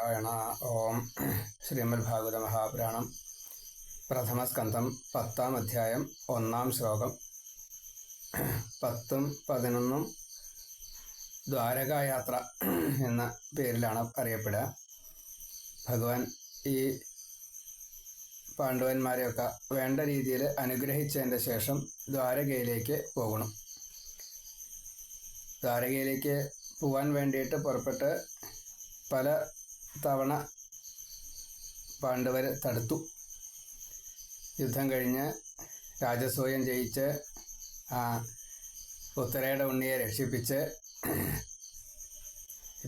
നാരായണ ഓം ശ്രീമദ് ഭാഗവത മഹാപുരാണം പ്രഥമസ്കന്ധം പത്താം അധ്യായം ഒന്നാം ശ്ലോകം പത്തും പതിനൊന്നും ദ്വാരകായാത്ര എന്ന പേരിലാണ് അറിയപ്പെടുക. ഭഗവാൻ ഈ പാണ്ഡവന്മാരെയൊക്കെ വേണ്ട രീതിയിൽ അനുഗ്രഹിച്ചതിന്റെ ശേഷം ദ്വാരകയിലേക്ക് പോകണം. ദ്വാരകയിലേക്ക് പോകാൻ വേണ്ടിയിട്ട് പുറപ്പെട്ട് പല തവണ പാണ്ഡവരെ തടുത്തു. യുദ്ധം കഴിഞ്ഞ് രാജസൂയം ജയിച്ച് ഉത്തരയുടെ ഉണ്ണിയെ രക്ഷിപ്പിച്ച്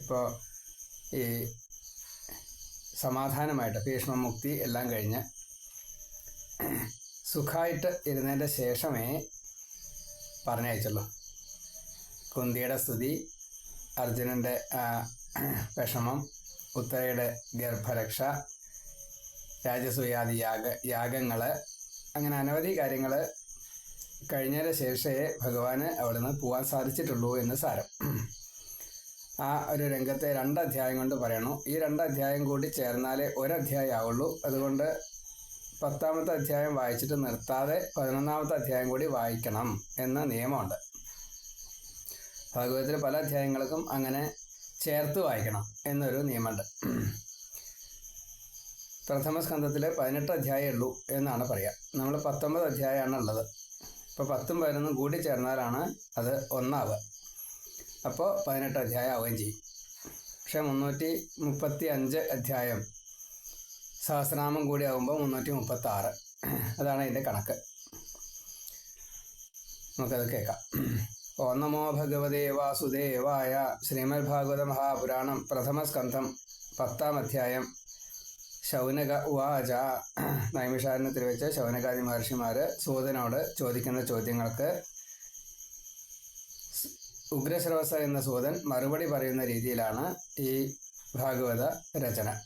ഇപ്പോൾ ഈ സമാധാനമായിട്ട് ഭീഷ്മമുക്തി എല്ലാം കഴിഞ്ഞ് സുഖമായിട്ട് ഇരുന്നതിന്റെ ശേഷമേ പറഞ്ഞയച്ചുള്ളൂ. കുന്തിയുടെ സ്തുതി അർജുനന്റെ വിഷമം ഉത്തരയുടെ ഗർഭരക്ഷ രാജസൂയാദി യാഗ യാഗങ്ങൾ അങ്ങനെ അനവധി കാര്യങ്ങൾ കഴിഞ്ഞതിന് ശേഷമേ ഭഗവാന് അവിടുന്ന് പോകാൻ സാധിച്ചിട്ടുള്ളൂ എന്ന് സാരം. ആ ഒരു രംഗത്തെ രണ്ട് അധ്യായം കൊണ്ട് പറയണു. ഈ രണ്ട് അധ്യായം കൂടി ചേർന്നാലേ ഒരധ്യായം ആവുള്ളൂ അതുകൊണ്ട് പത്താമത്തെ അധ്യായം വായിച്ചിട്ട് നിർത്താതെ പതിനൊന്നാമത്തെ അധ്യായം കൂടി വായിക്കണം എന്ന നിയമമുണ്ട്. ഭാഗവതത്തിലെ പല അധ്യായങ്ങൾക്കും അങ്ങനെ ചേർത്ത് വായിക്കണം എന്നൊരു നിയമമുണ്ട്. പ്രഥമ സ്കന്ധത്തിൽ പതിനെട്ട് അധ്യായമേ ഉള്ളൂ എന്നാണ് പറയുക നമ്മൾ പത്തൊമ്പത് അധ്യായമാണ് ഉള്ളത്. ഇപ്പോൾ പത്തും പതിനൊന്നും കൂടി ചേർന്നാലാണ് അത് ഒന്നാവുക. അപ്പോൾ പതിനെട്ട് അധ്യായം ആവുകയും ചെയ്യും. പക്ഷേ മുന്നൂറ്റി മുപ്പത്തി അഞ്ച് അധ്യായം സഹസ്രനാമം കൂടി ആകുമ്പോൾ മുന്നൂറ്റി മുപ്പത്തി ആറ് അതാണ് അതിന്റെ കണക്ക്. നമുക്കത് കേൾക്കാം. ഓ നമോ ഭഗവതേ വാസുദേവായ ശ്രീമദ് ഭാഗവത മഹാപുരാണം പ്രഥമസ്കന്ധം പത്താം അധ്യായം ശൗനക ഉവാച. നൈമിഷാരണത്തിൽ വെച്ച് ശൗനകാദി മഹർഷിമാർ സൂതനോട് ചോദിക്കുന്ന ചോദ്യങ്ങൾക്ക് ഉഗ്രശ്രവസ എന്ന സൂതൻ മറുപടി പറയുന്ന രീതിയിലാണ് ഈ ഭാഗവത രചന.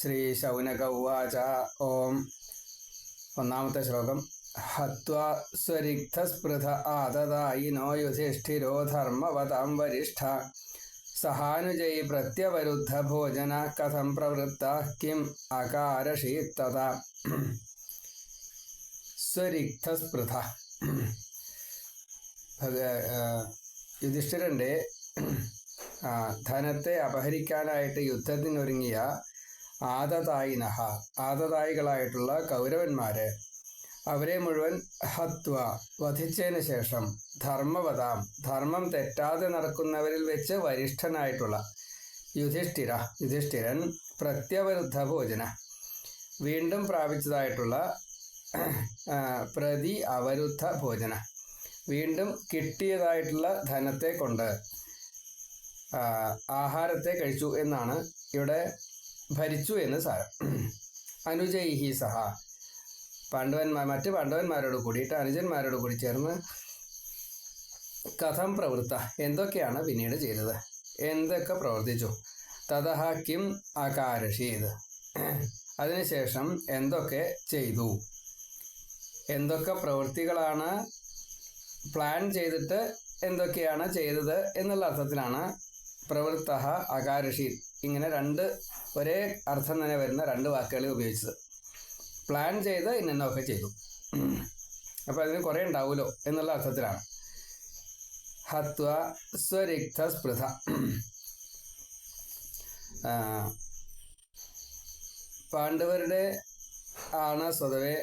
ശ്രീ ശൗനക ഉവാച. ഓം. ഒന്നാമത്തെ ശ്ലോകം. ഹത്വാ സ്വരിക്തസ്പൃഥ ആദദായിനോ യുധിഷ്ഠിരോ ധർമ്മവതാം വരിഷ്ഠ സഹാനുജൈ പ്രത്യവരുദ്ധ ഭോജന കഥം പ്രവൃത്ത കിം അകാരഷീത്തത സ്വരിക്തസ്പൃഥ യുധിഷ്ഠിരന്റെ ധനത്തെ അപഹരിക്കാനായിട്ട് യുദ്ധത്തിനൊരുങ്ങിയ ആദതായിനഹ ആദതായികളായിട്ടുള്ള കൗരവന്മാര് അവരെ മുഴുവൻ ഹത്വ വധിച്ചതിന് ശേഷം ധർമ്മവതാം ധർമ്മം തെറ്റാതെ നടക്കുന്നവരിൽ വെച്ച് വരിഷ്ഠനായിട്ടുള്ള യുധിഷ്ഠിര യുധിഷ്ഠിരൻ പ്രത്യവരുദ്ധ ഭോജന. വീണ്ടും പ്രാപിച്ചതായിട്ടുള്ള പ്രതി അവരുദ്ധ ഭോജന. വീണ്ടും കിട്ടിയതായിട്ടുള്ള ധനത്തെ കൊണ്ട് ആഹാരത്തെ കഴിച്ചു എന്നാണ് ഇവിടെ ഭരിച്ചു എന്ന് സാരം. അനുജൈഹി സഹ. പാണ്ഡവന്മാർ മറ്റ് പാണ്ഡവന്മാരോട് കൂടിയിട്ട് അനുജന്മാരോട് കൂടി ചേർന്ന് കഥം പ്രവൃത്ത എന്തൊക്കെയാണ് പിന്നീട് ചെയ്തത്? എന്തൊക്കെ പ്രവർത്തിച്ചു? തതഹ കിം അകാരഷീത്. അതിനുശേഷം എന്തൊക്കെ ചെയ്തു? എന്തൊക്കെ പ്രവൃത്തികളാണ് പ്ലാൻ ചെയ്തിട്ട് എന്തൊക്കെയാണ് ചെയ്തത് എന്നുള്ള അർത്ഥത്തിലാണ് പ്രവൃത്ത അകാരഷീത് ഇങ്ങനെ രണ്ട് ഒരേ അർത്ഥം തന്നെ വരുന്ന രണ്ട് വാക്കുകളെ ഉപയോഗിച്ചത്. പ്ലാൻ ചെയ്ത് ഇന്നൊക്കെ ചെയ്തു. അപ്പോൾ അതിന് കുറേ ഉണ്ടാവുമല്ലോ എന്നുള്ള അർത്ഥത്തിലാണ്. ഹത്വ സ്വരിക്ത സ്പൃഥ പാണ്ഡവരുടെ ആണ് സ്വതവേ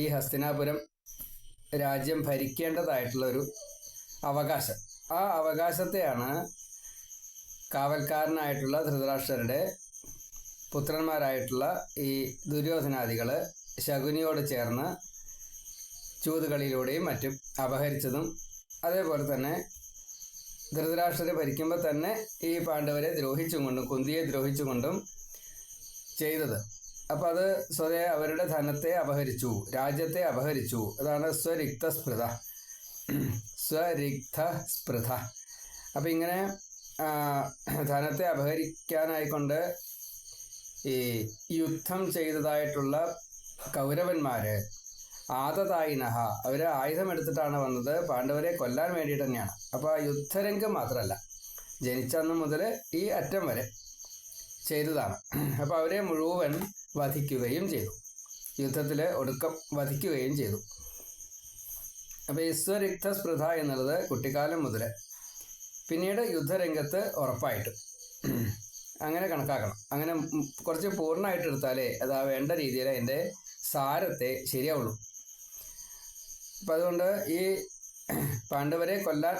ഈ ഹസ്തിനാപുരം രാജ്യം ഭരിക്കേണ്ടതായിട്ടുള്ള ഒരു അവകാശം. ആ അവകാശത്തെയാണ് കാവൽക്കാരനായിട്ടുള്ള ധൃതരാഷ്ട്രരുടെ പുത്രന്മാരായിട്ടുള്ള ഈ ദുര്യോധനാദികൾ ശകുനിയോട് ചേർന്ന് ചൂതുകളിലൂടെയും മറ്റും അപഹരിച്ചതും അതേപോലെ തന്നെ ധൃതരാഷ്ട്രരെ ഭരിക്കുമ്പോൾ തന്നെ ഈ പാണ്ഡവരെ ദ്രോഹിച്ചും കൊണ്ടും കുന്തിയെ ദ്രോഹിച്ചും കൊണ്ടും ചെയ്തത്. അപ്പം അത് സ്വതേ അവരുടെ ധനത്തെ അപഹരിച്ചു രാജ്യത്തെ അപഹരിച്ചു. അതാണ് സ്വരിക്ത സ്പൃത സ്വരിക്ത സ്പൃത അപ്പം ഇങ്ങനെ ധനത്തെ അപഹരിക്കാനായിക്കൊണ്ട് ഈ യുദ്ധം ചെയ്തതായിട്ടുള്ള കൗരവന്മാര് ആദതായിനഹ അവർ ആയുധം എടുത്തിട്ടാണ് വന്നത്. പാണ്ഡവരെ കൊല്ലാൻ വേണ്ടിയിട്ട് തന്നെയാണ്. അപ്പോൾ ആ യുദ്ധരംഗം മാത്രമല്ല ജനിച്ചന്ന് മുതൽ ഈ അറ്റം വരെ ചെയ്തതാണ്. അപ്പോൾ അവരെ മുഴുവൻ വധിക്കുകയും ചെയ്തു. യുദ്ധത്തിൽ ഒടുക്കം വധിക്കുകയും ചെയ്തു. അപ്പോൾ ഈശ്വരിക്ത സ്പൃത എന്നുള്ളത് കുട്ടിക്കാലം മുതൽ പിന്നീട് യുദ്ധരംഗത്ത് ഉറപ്പായിട്ട് അങ്ങനെ കണക്കാക്കണം. അങ്ങനെ കുറച്ച് പൂർണമായിട്ട് എടുത്താലേ അത് ആ വേണ്ട രീതിയിൽ അതിന്റെ സാരത്തെ ശരിയാവുള്ളൂ. അപ്പം അതുകൊണ്ട് ഈ പാണ്ഡവരെ കൊല്ലാൻ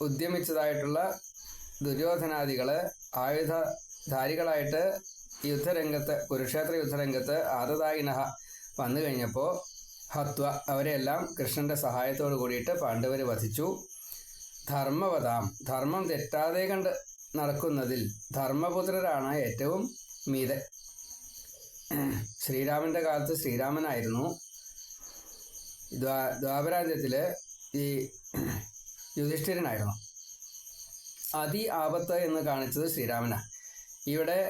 ഉദ്യമിച്ചതായിട്ടുള്ള ദുര്യോധനാദികൾ ആയുധധാരികളായിട്ട് യുദ്ധരംഗത്ത് കുരുക്ഷേത്ര യുദ്ധരംഗത്ത് ആദതായിനഹ വന്നു കഴിഞ്ഞപ്പോൾ ഹത്വ അവരെല്ലാം കൃഷ്ണന്റെ സഹായത്തോട് കൂടിയിട്ട് പാണ്ഡവർ വധിച്ചു. ധർമ്മവതാം. ധർമ്മം തെറ്റാതെ കണ്ട് നടക്കുന്നതിൽ ധർമ്മപുത്രരാണ് ഏറ്റവും മീതെ. ശ്രീരാമന്റെ കാലത്ത് ശ്രീരാമനായിരുന്നു. ദ്വാ ദ്വാപരാന്ത്യത്തിൽ ഈ യുധിഷ്ഠിരനായിരുന്നു. അതി ആപത്ത് എന്ന് കാണിച്ചത് ശ്രീരാമനാണ് ഇവിടെ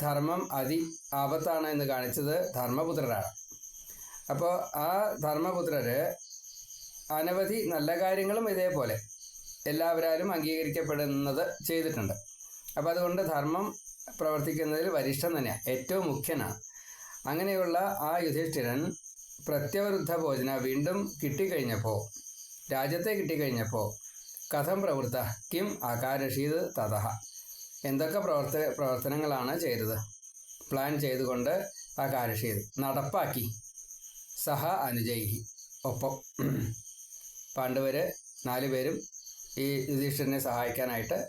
ധർമ്മം അതി ആപത്താണ് എന്ന് കാണിച്ചത് ധർമ്മപുത്രരാണ്. അപ്പോൾ ആ ധർമ്മപുത്രര് അനവധി നല്ല കാര്യങ്ങളും ഇതേപോലെ. എല്ലാവരാലും അംഗീകരിക്കപ്പെടുന്നത് ചെയ്തിട്ടുണ്ട്. അപ്പോൾ അതുകൊണ്ട് ധർമ്മം പ്രവർത്തിക്കുന്നതിൽ വരിഷ്ഠൻ തന്നെയാണ് ഏറ്റവും മുഖ്യനാണ്. അങ്ങനെയുള്ള ആ യുധിഷ്ഠിരൻ പ്രത്യവരുദ്ധ ഭോജന വീണ്ടും കിട്ടിക്കഴിഞ്ഞപ്പോൾ രാജ്യത്തെ കിട്ടിക്കഴിഞ്ഞപ്പോൾ കഥം പ്രവൃത്ത കിം അകാരഷീത് തഥ എന്തൊക്കെ പ്രവർത്ത പ്രവർത്തനങ്ങളാണ് ചെയ്തത്? പ്ലാൻ ചെയ്തുകൊണ്ട് അകാരഷീത് നടപ്പാക്കി. സഹ അനുജയി ഒപ്പം. പാണ്ഡവര് നാലുപേരും ഈ യുധിഷ്ഠിരനെ സഹായിക്കാനായിട്ട്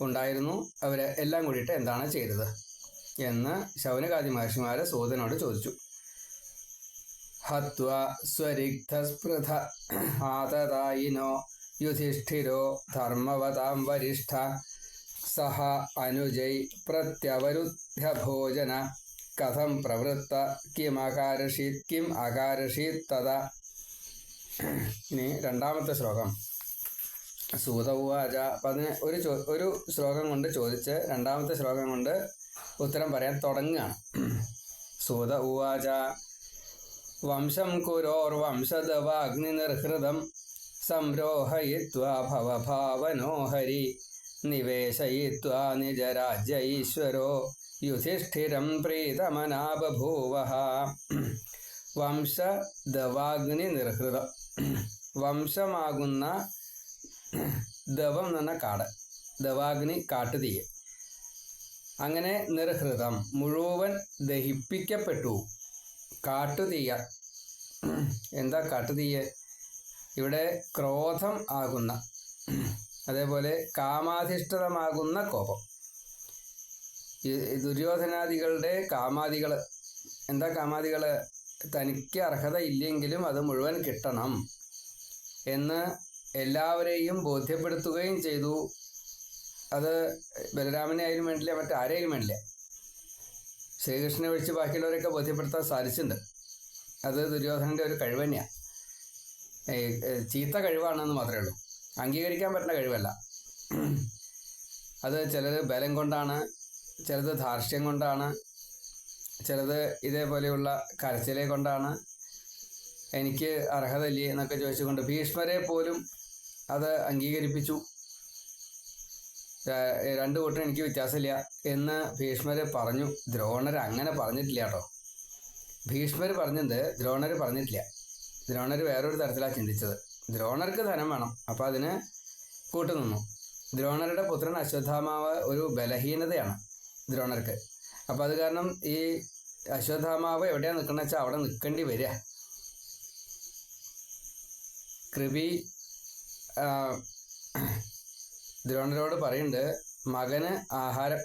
ഉണ്ടായിരുന്നു. അവർ എല്ലാം കൂടിയിട്ട് എന്താണ് ചെയ്തത് എന്ന് ശൗനകാദി മഹർഷിമാർ സൂതനോട് ചോദിച്ചു. ഹത്വ സ്വരിഗ്ധസ്പൃഥ ആതതായിനോ യുധിഷ്ഠിരോ ധർമ്മവതാം വരിഷ്ഠ സഹ അനുജൈ പ്രത്യവരുദ്ധ്യ ഭോജന കഥം പ്രവൃത്ത കിം അകാരഷീത് കിം അകാരഷീത് തഥ. ഇനി രണ്ടാമത്തെ ശ്ലോകം. സൂത ഉവാച അപ്പം അതിന് ഒരു ചോ ഒരു ശ്ലോകം കൊണ്ട് ചോദിച്ച് രണ്ടാമത്തെ ശ്ലോകം കൊണ്ട് ഉത്തരം പറയാൻ തുടങ്ങുകയാണ്. സൂത ഉവാച വംശം കുരോർവംശദവാഗ്നിനിർഹൃതം സംരോഹയിത്വാ നിർഹൃതം ഹരി നിവേശയിത്വാ നിജരാജ്യ ഈശ്വരോ യുധിഷ്ഠിരം പ്രീതമനാബഭൂവ വംശ വംശദവാഗ്നി നിർഹൃതം വംശമാകുന്ന ദവം എന്ന് കാട്. ദവാഗ്നി കാട്ടുതീയ് അങ്ങനെ നിർഹൃതം. മുഴുവൻ ദഹിപ്പിക്കപ്പെട്ടു. കാട്ടുതീയ എന്താ കാട്ടുതീയ ഇവിടെ ക്രോധം ആകുന്ന അതേപോലെ കാമാധിഷ്ഠിതമാകുന്ന കോപം. ദുര്യോധനാദികളുടെ കാമാദികൾ എന്താ കാമാദികൾ തനിക്ക് അർഹത ഇല്ലെങ്കിലും അത് മുഴുവൻ കിട്ടണം എന്ന് എല്ലാവരെയും ബോധ്യപ്പെടുത്തുകയും ചെയ്തു. അത് ബലരാമനെ ആയാലും വേണ്ടില്ല മറ്റാരെയും വേണ്ടില്ല. ശ്രീകൃഷ്ണനെ ഒഴിച്ച് ബാക്കിയുള്ളവരൊക്കെ ബോധ്യപ്പെടുത്താൻ സാധിച്ചിട്ടുണ്ട്. അത് ദുര്യോധനന്റെ ഒരു കഴിവ് തന്നെയാണ് ചീത്ത കഴിവാണെന്ന് മാത്രമേ ഉള്ളൂ. അംഗീകരിക്കാൻ പറ്റുന്ന കഴിവല്ല. അത് ചിലത് ബലം കൊണ്ടാണ് ചിലത് ധാർഷ്ട്യം കൊണ്ടാണ് ചിലത് ഇതേപോലെയുള്ള കരച്ചിലെ കൊണ്ടാണ് എനിക്ക് അർഹതയില്ലേ എന്നൊക്കെ ചോദിച്ചുകൊണ്ട് ഭീഷ്മരെ പോലും അത് അംഗീകരിപ്പിച്ചു. രണ്ട് കൂട്ടം എനിക്ക് വ്യത്യാസമില്ല എന്ന് ഭീഷ്മർ പറഞ്ഞു. ദ്രോണർ അങ്ങനെ പറഞ്ഞിട്ടില്ല കേട്ടോ. ഭീഷ്മർ പറഞ്ഞത് ദ്രോണർ പറഞ്ഞിട്ടില്ല. ദ്രോണർ വേറൊരു തരത്തിലാണ് ചിന്തിച്ചത്. ദ്രോണർക്ക് ധനം വേണം. അപ്പോൾ അതിന് കൂട്ടുനിന്നു. ദ്രോണരുടെ പുത്രൻ അശ്വത്ഥാമാവ് ഒരു ബലഹീനതയാണ് ദ്രോണർക്ക്. അപ്പോൾ അത് കാരണം ഈ അശ്വത്ഥാമാവ് എവിടെയാണ് നിൽക്കണമെന്ന് വെച്ചാൽ അവിടെ നിൽക്കേണ്ടി വരിക കൃപി ദ്രോണരോട് പറയുന്നുണ്ട് മകന് ആഹാരം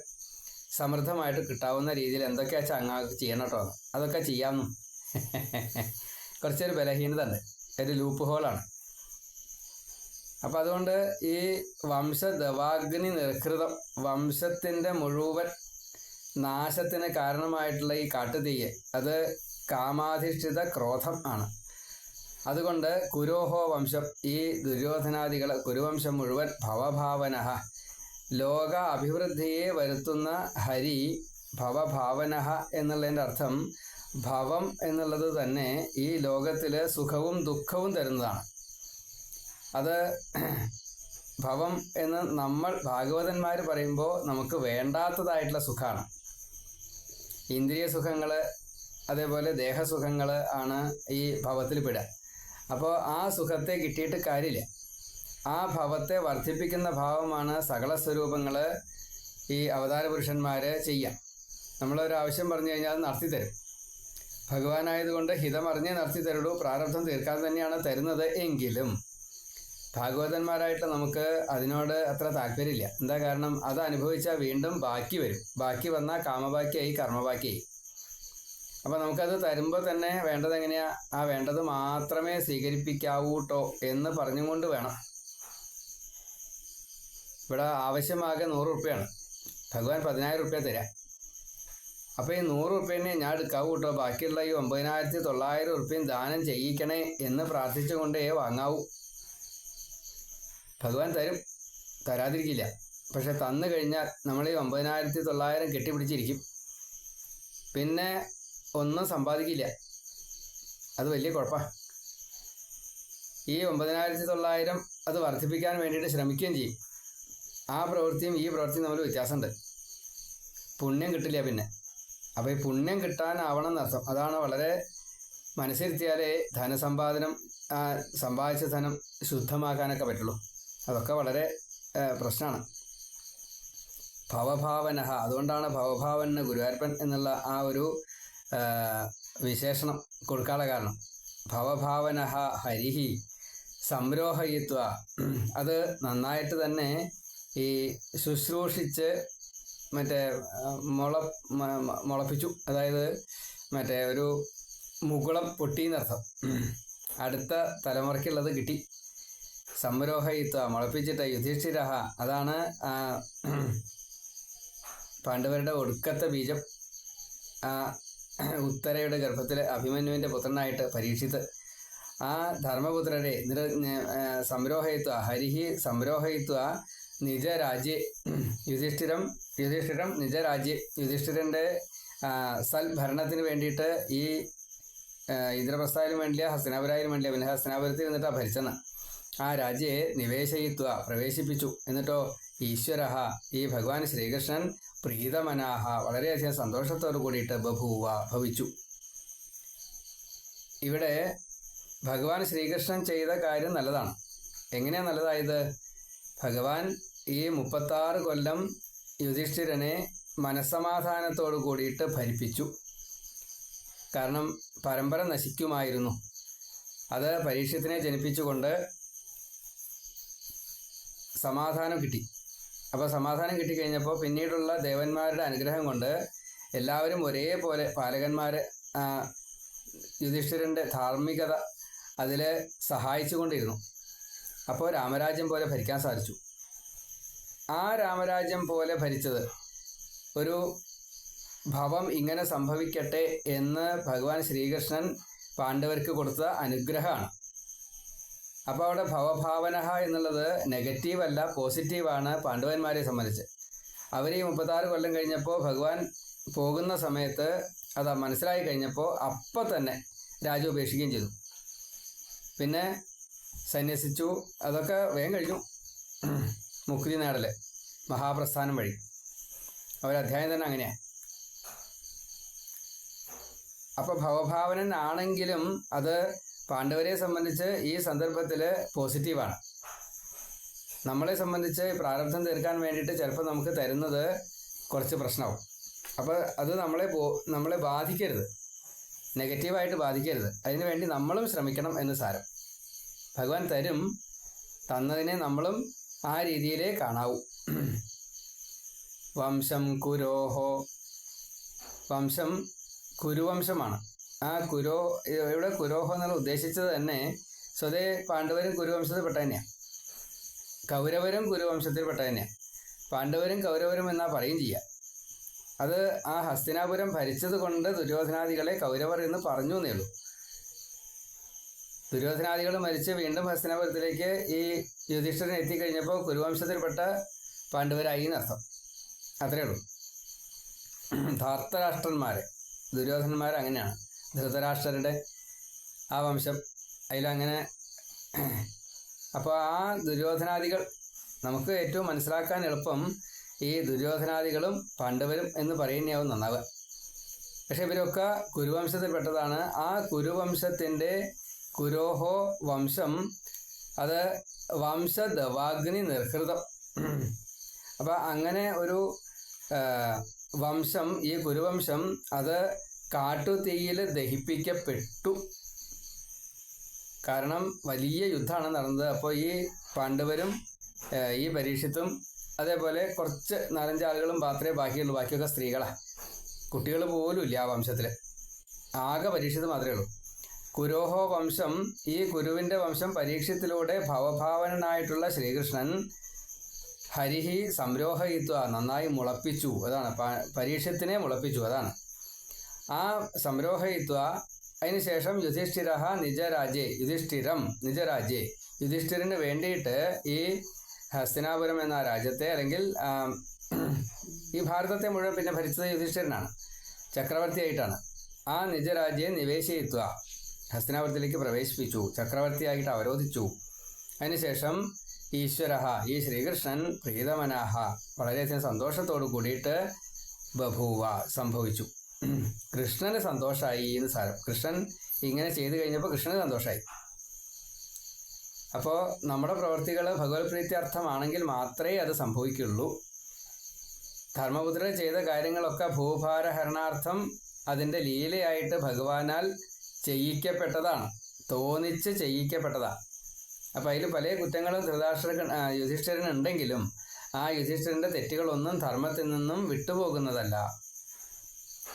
സമൃദ്ധമായിട്ട് കിട്ടാവുന്ന രീതിയിൽ എന്തൊക്കെയാ ചങ്ങാക്ക് ചെയ്യണം കേട്ടോ അതൊക്കെ ചെയ്യാമെന്നും കുറച്ചൊരു ബലഹീനത ഉണ്ട് ഒരു ലൂപ്പ് ഹോളാണ് അപ്പം അതുകൊണ്ട് ഈ വംശദവാഗ്നി നിർഹൃതം വംശത്തിന്റെ മുഴുവൻ നാശത്തിന് കാരണമായിട്ടുള്ള ഈ കാട്ടുതീയെ അത് കാമാധിഷ്ഠിത ക്രോധം ആണ്. അതുകൊണ്ട് കുരോഹോ വംശം ഈ ദുര്യോധനാദികൾ കുരുവംശം മുഴുവൻ ഭവഭാവന. ലോക അഭിവൃദ്ധിയെ വരുത്തുന്ന ഹരി ഭവഭാവന എന്നുള്ളതിന്റെ അർത്ഥം ഭവം എന്നുള്ളത് തന്നെ ഈ ലോകത്തിൽ സുഖവും ദുഃഖവും തരുന്നതാണ്. അത് ഭവം എന്ന് നമ്മൾ ഭാഗവതന്മാർ പറയുമ്പോൾ നമുക്ക് വേണ്ടാത്തതായിട്ടുള്ള സുഖമാണ് ഇന്ദ്രിയ സുഖങ്ങൾ അതേപോലെ ദേഹസുഖങ്ങൾ ആണ് ഈ ഭവത്തിൽ പെടുക. അപ്പോൾ ആ സുഖത്തെ കിട്ടിയിട്ട് കാര്യമില്ല. ആ ഭവത്തെ വർദ്ധിപ്പിക്കുന്ന ഭാവമാണ് സകല സ്വരൂപങ്ങൾ ഈ അവതാര പുരുഷന്മാർ ചെയ്യാം നമ്മളൊരു ആവശ്യം പറഞ്ഞു കഴിഞ്ഞാൽ അത് നടത്തി തരും ഭഗവാനായതുകൊണ്ട് ഹിതമറിഞ്ഞേ നടത്തി തരുള്ളൂ പ്രാരബ്ധം തീർക്കാൻ തന്നെയാണ് തരുന്നത് എങ്കിലും ഭാഗവതന്മാരായിട്ട് നമുക്ക് അതിനോട് അത്ര താല്പര്യമില്ല. എന്താ കാരണം? അത് അനുഭവിച്ചാൽ വീണ്ടും ബാക്കി വരും. ബാക്കി വന്നാൽ കാമബാക്കിയായി കർമ്മബാക്കിയായി അപ്പോൾ നമുക്കത് തരുമ്പോൾ തന്നെ വേണ്ടത് എങ്ങനെയാ? ആ വേണ്ടത് മാത്രമേ സ്വീകരിപ്പിക്കാവൂ കേട്ടോ എന്ന് പറഞ്ഞുകൊണ്ട് വേണം. ഇവിടെ ആവശ്യമാകെ നൂറ് റുപ്യാണ് ഭഗവാൻ പതിനായിരം റുപ്യ തരാം. അപ്പോൾ ഈ നൂറ് റുപ്യനെ ഞാൻ എടുക്കാവൂ കേട്ടോ ബാക്കിയുള്ള ഈ ഒമ്പതിനായിരത്തി തൊള്ളായിരം റുപ്യയും ദാനം ചെയ്യിക്കണേ എന്ന് പ്രാർത്ഥിച്ചുകൊണ്ടേ വാങ്ങാവൂ. ഭഗവാൻ തരും. തരാതിരിക്കില്ല. പക്ഷെ തന്നു കഴിഞ്ഞാൽ നമ്മൾ ഈ ഒമ്പതിനായിരത്തി തൊള്ളായിരം കെട്ടിപ്പിടിച്ചിരിക്കും. പിന്നെ ഒന്നും സമ്പാദിക്കില്ല. അത് വലിയ കുഴപ്പമാണ് ഈ ഒമ്പതിനായിരത്തി തൊള്ളായിരം അത് വർദ്ധിപ്പിക്കാൻ വേണ്ടിയിട്ട് ശ്രമിക്കുകയും ചെയ്യും. ആ പ്രവൃത്തിയും ഈ പ്രവൃത്തിയും തമ്മിൽ വ്യത്യാസമുണ്ട്. പുണ്യം കിട്ടില്ല പിന്നെ. അപ്പോൾ ഈ പുണ്യം കിട്ടാനാവണം എന്നർത്ഥം. അതാണ് വളരെ മനസ്സിരുത്തിയാലേ ധനസമ്പാദനം സമ്പാദിച്ച ധനം ശുദ്ധമാക്കാനൊക്കെ പറ്റുള്ളൂ. അതൊക്കെ വളരെ പ്രശ്നമാണ്. ഭവഭാവനഹ. അതുകൊണ്ടാണ് ഭവഭാവന ഗുരുവായൂരപ്പൻ എന്നുള്ള ആ ഒരു വിശേഷണം കൊടുക്കാനുള്ള കാരണം. ഭവഭാവന ഹരിഹി സംരോഹയിത്വ. അത് നന്നായിട്ട് തന്നെ ഈ ശുശ്രൂഷിച്ച് മറ്റേ മുള മുളപ്പിച്ചു. അതായത് മറ്റേ ഒരു മുകുളം പൊട്ടിയെന്നർത്ഥം അടുത്ത തലമുറയ്ക്കുള്ളത് കിട്ടി. സംരോഹയിത്വ മുളപ്പിച്ചിട്ട് യുധിഷ്ഠിര അതാണ് പാണ്ഡവരുടെ ഒടുക്കത്തെ ബീജം. ഉത്തരയുടെ ഗർഭത്തിലെ അഭിമന്യുവിന്റെ പുത്രനായിട്ട് പരീക്ഷിത് ആ ധർമ്മപുത്രരെ നിര സംരോഹയിത്വ ഹരിഹി സംരോഹയിത്വ നിജരാജ്യ യുധിഷ്ഠിരം യുധിഷ്ഠിരം നിജരാജ്യ യുധിഷ്ഠിരന്റെ സൽ സൽഭരണത്തിന് വേണ്ടിയിട്ട് ഈ ആ, ഇന്ദ്രപ്രസ്ഥായാലും വേണ്ടില്ല ഹസ്തനാപുരായാലും വേണ്ടിയ പിന്നെ ഹസ്തനാപുരത്തിൽ എന്നിട്ടാ ഭരിച്ചെന്ന്. ആ രാജ്യയെ നിവേശയിത്വ പ്രവേശിപ്പിച്ചു. എന്നിട്ടോ ഈശ്വര ഈ ഭഗവാൻ ശ്രീകൃഷ്ണൻ പ്രീതമനാഹ വളരെയധികം സന്തോഷത്തോടു കൂടിയിട്ട് ബഭൂവ ഭവിച്ചു ഇവിടെ ഭഗവാൻ ശ്രീകൃഷ്ണൻ ചെയ്ത കാര്യം നല്ലതാണ്. എങ്ങനെയാണ് നല്ലതായത്? ഭഗവാൻ ഈ മുപ്പത്താറ് കൊല്ലം യുധിഷ്ഠിരനെ മനസ്സമാധാനത്തോടു കൂടിയിട്ട് ഭരിപ്പിച്ചു. കാരണം പരമ്പര നശിക്കുമായിരുന്നു. അത് പരീക്ഷത്തിനെ ജനിപ്പിച്ചുകൊണ്ട് സമാധാനം കിട്ടി. അപ്പോൾ സമാധാനം കിട്ടിക്കഴിഞ്ഞപ്പോൾ പിന്നീടുള്ള ദേവന്മാരുടെ അനുഗ്രഹം കൊണ്ട് എല്ലാവരും ഒരേപോലെ പാലകന്മാർ യുധിഷ്ഠിരന്റെ ധാർമ്മികത അതിൽ സഹായിച്ചുകൊണ്ടിരുന്നു. അപ്പോൾ രാമരാജ്യം പോലെ ഭരിക്കാൻ സാധിച്ചു. ആ രാമരാജ്യം പോലെ ഭരിച്ചത് ഒരു ഭവം ഇങ്ങനെ സംഭവിക്കട്ടെ എന്ന് ഭഗവാൻ ശ്രീകൃഷ്ണൻ പാണ്ഡവർക്ക് കൊടുത്ത അനുഗ്രഹമാണ്. അപ്പോൾ അവിടെ ഭവഭാവന എന്നുള്ളത് നെഗറ്റീവ് അല്ല പോസിറ്റീവാണ് പാണ്ഡവന്മാരെ സംബന്ധിച്ച്. അവർ ഈ മുപ്പത്താറ് കൊല്ലം കഴിഞ്ഞപ്പോൾ ഭഗവാൻ പോകുന്ന സമയത്ത് അത് മനസ്സിലായി കഴിഞ്ഞപ്പോൾ അപ്പം തന്നെ രാജു ഉപേക്ഷിക്കുകയും ചെയ്തു. പിന്നെ സന്യസിച്ചു അതൊക്കെ വേഗം കഴിഞ്ഞു. മുക്തി നേടൽ മഹാപ്രസ്ഥാനം വഴി. അവരധ്യായം തന്നെ അങ്ങനെയാണ് അപ്പോൾ ഭവഭാവനൻ ആണെങ്കിലും അത് പാണ്ഡവരെ സംബന്ധിച്ച് ഈ സന്ദർഭത്തിൽ പോസിറ്റീവാണ്. നമ്മളെ സംബന്ധിച്ച് പ്രാരബ്ധം തീർക്കാൻ വേണ്ടിയിട്ട് ചിലപ്പോൾ നമുക്ക് തരുന്നത് കുറച്ച് പ്രശ്നമാവും. അപ്പോൾ അത് നമ്മളെ നമ്മളെ ബാധിക്കരുത്. നെഗറ്റീവായിട്ട് ബാധിക്കരുത്. അതിനുവേണ്ടി നമ്മളും ശ്രമിക്കണം എന്ന് സാരം. ഭഗവാൻ തരും തന്നതിനെ നമ്മളും ആ രീതിയിലേ കാണാവൂ. വംശം കുരോഹോ വംശം കുരുവംശമാണ്. ആ കുരോ ഇവിടെ കുരോഹോ എന്നുള്ള ഉദ്ദേശിച്ചത് തന്നെ സ്വതേ പാണ്ഡവരും കുരുവംശത്തിൽപ്പെട്ട തന്നെയാണ് കൗരവരും കുരുവംശത്തിൽപ്പെട്ട തന്നെയാണ് പാണ്ഡവരും കൗരവരും എന്നാ പറയും ചെയ്യുക അത് ആ ഹസ്തിനാപുരം ഭരിച്ചത് കൊണ്ട് ദുര്യോധനാദികളെ കൗരവർ എന്ന് പറഞ്ഞു എന്നേ ഉള്ളൂ. ദുര്യോധനാദികൾ മരിച്ച് വീണ്ടും ഹസ്തിനാപുരത്തിലേക്ക് ഈ യുധിഷ്ഠിരൻ എത്തിക്കഴിഞ്ഞപ്പോൾ കുരുവംശത്തിൽപ്പെട്ട പാണ്ഡവരായി എന്നർത്ഥം. അത്രേ ഉള്ളൂ. ധാർത്തരാഷ്ട്രന്മാരെ ദുര്യോധനന്മാർ അങ്ങനെയാണ് ധൃതരാഷ്ട്രരുടെ ആ വംശം അതിലങ്ങനെ അപ്പോൾ ആ ദുര്യോധനാദികൾ നമുക്ക് ഏറ്റവും മനസ്സിലാക്കാൻ എളുപ്പം ഈ ദുര്യോധനാദികളും പാണ്ഡവരും എന്ന് പറയുന്നതാവും നന്നാവുക പക്ഷെ ഇവരൊക്കെ കുരുവംശത്തിൽപ്പെട്ടതാണ്. ആ കുരുവംശത്തിന്റെ കുരോഹോ വംശം അത് വംശദവാഗ്നി നിർഹൃതം. അപ്പോൾ അങ്ങനെ ഒരു വംശം ഈ കുരുവംശം അത് കാട്ടുതീയിൽ ദഹിപ്പിക്കപ്പെട്ടു. കാരണം വലിയ യുദ്ധമാണ് നടന്നത്. അപ്പോൾ ഈ പാണ്ഡവരും ഈ പരീക്ഷത്തും അതേപോലെ കുറച്ച് നാലഞ്ചാളുകളും മാത്രമേ ബാക്കിയുള്ളൂ. ബാക്കിയൊക്കെ സ്ത്രീകളാണ് കുട്ടികൾ പോലും ഇല്ല ആ വംശത്തിൽ ആകെ പരീക്ഷത്ത് മാത്രമേ ഉള്ളൂ. കുരോഹോ വംശം ഈ കുരുവിന്റെ വംശം പരീക്ഷത്തിലൂടെ ഭവഭാവനായിട്ടുള്ള ശ്രീകൃഷ്ണൻ ഹരിഹി സംരോഹയിത്വ നന്നായി മുളപ്പിച്ചു. അതാണ് പരീക്ഷത്തിനെ മുളപ്പിച്ചു. അതാണ്. ആ സംരോഹയിത്വ അതിനുശേഷം യുധിഷ്ഠിര നിജരാജേ യുധിഷ്ഠിരം നിജരാജേ യുധിഷ്ഠിരന് വേണ്ടിയിട്ട് ഈ ഹസ്തിനാപുരം എന്ന രാജ്യത്തെ അല്ലെങ്കിൽ ഈ ഭാരതത്തെ മുഴുവൻ പിന്നെ ഭരിച്ചത് യുധിഷ്ഠിരനാണ്. ചക്രവർത്തിയായിട്ടാണ്. ആ നിജരാജ്യെ നിവേശയിത്വ ഹസ്തിനാപുരത്തിലേക്ക് പ്രവേശിപ്പിച്ചു. ചക്രവർത്തിയായിട്ട് അവരോധിച്ചു. അതിനുശേഷം ഈശ്വര ഈ ശ്രീകൃഷ്ണൻ പ്രീതമനാഹ വളരെയധികം സന്തോഷത്തോടു കൂടിയിട്ട് ബഭൂവ സംഭവിച്ചു. കൃഷ്ണന് സന്തോഷമായി എന്ന് സാരം. കൃഷ്ണൻ ഇങ്ങനെ ചെയ്തു കഴിഞ്ഞപ്പോൾ കൃഷ്ണന് സന്തോഷമായി അപ്പോൾ നമ്മുടെ പ്രവൃത്തികൾ ഭഗവത് പ്രീത്യർത്ഥമാണെങ്കിൽ മാത്രമേ അത് സംഭവിക്കുള്ളൂ. ധർമ്മപുത്ര ചെയ്ത കാര്യങ്ങളൊക്കെ ഭൂഭാരഹരണാർത്ഥം അതിന്റെ ലീലയായിട്ട് ഭഗവാനാൽ ചെയ്യിക്കപ്പെട്ടതാണ്. തോന്നിച്ച് ചെയ്യിക്കപ്പെട്ടതാണ് അപ്പോൾ അതിൽ പല കുറ്റങ്ങളും ധൃതാഷ്ട്ര യുധിഷ്ഠിരനുണ്ടെങ്കിലും ആ യുധിഷ്ഠിരന്റെ തെറ്റുകളൊന്നും ധർമ്മത്തിൽ നിന്നും വിട്ടുപോകുന്നതല്ല.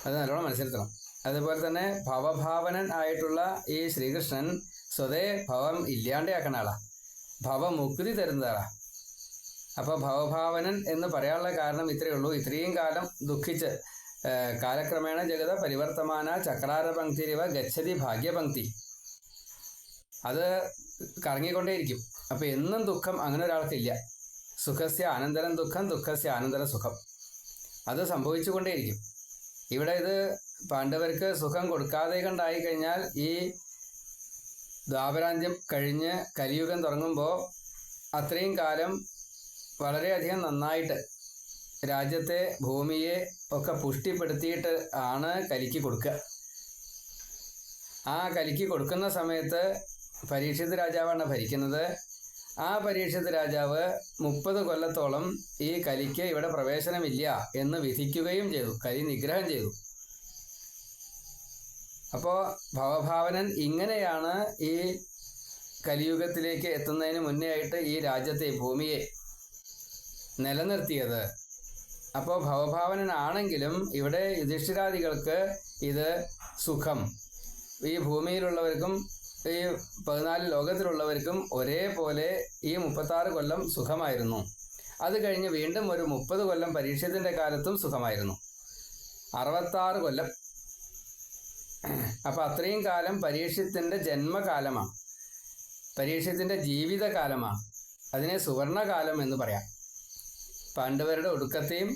അത് നല്ലോണം മനസ്സിലാക്കണം. അതുപോലെ തന്നെ ഭവഭാവനൻ ആയിട്ടുള്ള ഈ ശ്രീകൃഷ്ണൻ സ്വതേ ഭവം ഇല്ലാണ്ടാക്കുന്ന ആളാ. ഭവമുക്തി തരുന്ന ആളാ. അപ്പോൾ ഭവഭാവനൻ എന്ന് പറയാനുള്ള കാരണം ഇത്രയേ ഉള്ളൂ. ഇത്രയും കാലം ദുഃഖിച്ച് കാലക്രമേണ ജഗത പരിവർത്തമാന ചക്രാരപങ്ക്തിരിവ ഗച്ഛതി ഭാഗ്യപങ്ക്തി അത് കറങ്ങിക്കൊണ്ടേയിരിക്കും. അപ്പോൾ എന്നും ദുഃഖം അങ്ങനെ ഒരാൾക്കില്ല. സുഖസ്യ ആനന്തരം ദുഃഖം ദുഃഖസ്യ ആനന്തര സുഖം. അത് സംഭവിച്ചുകൊണ്ടേയിരിക്കും. ഇവിടെ ഇത് പാണ്ഡവർക്ക് സുഖം കൊടുക്കാതെ കണ്ടായി കഴിഞ്ഞാൽ ഈ ദ്വാപരാന്ത്യം കഴിഞ്ഞ് കലിയുഗം തുടങ്ങുമ്പോൾ അത്രയും കാലം വളരെയധികം നന്നായിട്ട് രാജ്യത്തെ ഭൂമിയെ ഒക്കെ പുഷ്ടിപ്പെടുത്തിയിട്ട് ആണ് കലിക്ക് കൊടുക്കുക ആ കലിക്ക് കൊടുക്കുന്ന സമയത്ത് പരീക്ഷിത് രാജാവാണ് ഭരിക്കുന്നത്. ആ പരീക്ഷത്ത് രാജാവ് മുപ്പത് കൊല്ലത്തോളം ഈ കലിക്ക് ഇവിടെ പ്രവേശനമില്ല എന്ന് വിധിക്കുകയും ചെയ്തു. കലി നിഗ്രഹം ചെയ്തു. അപ്പോൾ ഭവഭാവനൻ ഇങ്ങനെയാണ് ഈ കലിയുഗത്തിലേക്ക് എത്തുന്നതിന് മുന്നേ ആയിട്ട് ഈ രാജ്യത്തെ ഭൂമിയെ നിലനിർത്തിയത്. അപ്പോൾ ഭവഭാവനനാണെങ്കിലും ഇവിടെ യുധിഷ്ഠിരാദികൾക്ക് ഇത് സുഖം. ഈ ഭൂമിയിലുള്ളവർക്കും ഈ പതിനാല് ലോകത്തിലുള്ളവർക്കും ഒരേപോലെ ഈ മുപ്പത്താറ് കൊല്ലം സുഖമായിരുന്നു. അത് കഴിഞ്ഞ് വീണ്ടും ഒരു മുപ്പത് കൊല്ലം പരീക്ഷത്തിന്റെ കാലത്തും സുഖമായിരുന്നു. അറുപത്താറ് കൊല്ലം. അപ്പം അത്രയും കാലം പരീക്ഷത്തിന്റെ ജന്മകാലമാണ് പരീക്ഷത്തിന്റെ ജീവിതകാലമാണ് അതിനെ സുവർണകാലം എന്ന് പറയാം. പാണ്ഡവരുടെ ഒടുക്കത്തെയും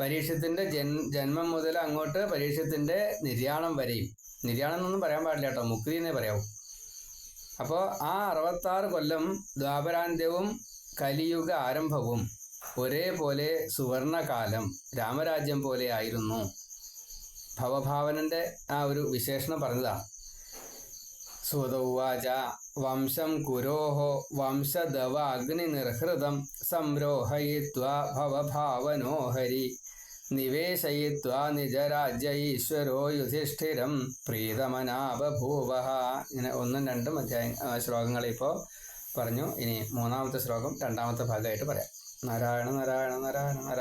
പരീക്ഷത്തിന്റെ ജന്മം മുതൽ അങ്ങോട്ട് പരീക്ഷത്തിന്റെ നിര്യാണം വരെയും. നിര്യാണം എന്നൊന്നും പറയാൻ പാടില്ല കേട്ടോ. മുക്തി എന്നേ പറയാവൂ. അപ്പോൾ ആ അറുപത്താറ് കൊല്ലം ദ്വാപരാന്ത്യവും കലിയുഗ ആരംഭവും ഒരേപോലെ സുവർണകാലം രാമരാജ്യം പോലെ ആയിരുന്നു. ഭവഭാവനന്റെ ആ ഒരു വിശേഷണം പറഞ്ഞതാണ് സുതൗവാച വംശം കുരോഹോ വംശദവ അഗ്നിനിർഹൃതം നിർഹൃതം സംരോഹയിത്വ ഹരി നിവേശയിത്വാ നിജരാജ്യ ഈശ്വരോ യുധിഷ്ഠിരം പ്രീതമനാപഭൂവ ഇങ്ങനെ ഒന്നും രണ്ടും അധ്യായ ശ്ലോകങ്ങൾ ഇപ്പോൾ പറഞ്ഞു. ഇനി മൂന്നാമത്തെ ശ്ലോകം രണ്ടാമത്തെ ഭാഗമായിട്ട് പറയാം. നാരായണ നാരായണ നാരായണ നാരായണ.